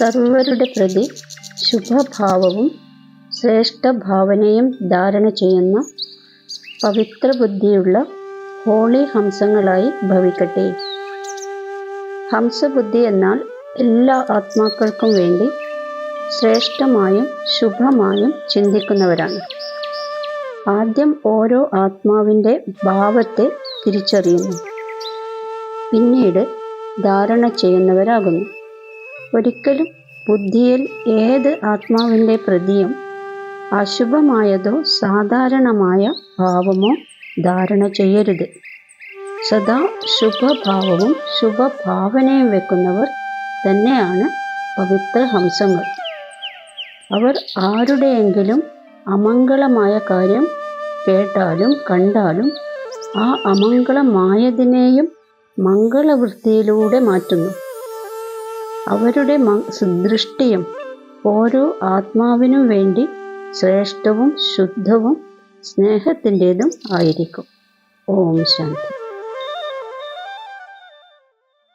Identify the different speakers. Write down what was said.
Speaker 1: സർവരുടെ പ്രതി ശുഭഭാവവും ശ്രേഷ്ഠഭാവനയും ധാരണ ചെയ്യുന്ന പവിത്രബുദ്ധിയുള്ള ഹോളി ഹംസങ്ങളായി ഭവിക്കട്ടെ. ഹംസബുദ്ധി എന്നാൽ എല്ലാ ആത്മാക്കൾക്കും വേണ്ടി ശ്രേഷ്ഠമായും ശുഭമായും ചിന്തിക്കുന്നവരാണ്. ആദ്യം ഓരോ ആത്മാവിന്റെ ഭാവത്തെ തിരിച്ചറിയുന്നു. പിന്നീട് ധാരണ ചെയ്യുന്നവരാകുന്നു. ഒരിക്കലും ബുദ്ധിയിൽ ഏത് ആത്മാവിന്റെ പ്രതിയും അശുഭമായതോ സാധാരണമായ ഭാവമോ ധാരണ ചെയ്യരുത്. സദാ ശുഭഭാവവും ശുഭഭാവനയും വെക്കുന്നവർ തന്നെയാണ് പവിത്ര ഹംസങ്ങൾ അവർ ആരുടെയെങ്കിലും അമംഗളമായ കാര്യം കേട്ടാലും കണ്ടാലും ആ അമംഗളമായതിനെയും മംഗളവൃത്തിയിലൂടെ മാറ്റുന്നു. അവരുടെ ദൃഷ്ടിയും ഓരോ ആത്മാവിനും വേണ്ടി ശ്രേഷ്ഠവും ശുദ്ധവും സ്നേഹത്തിന്റെതും ആയിരിക്കും. ഓം ശാന്തി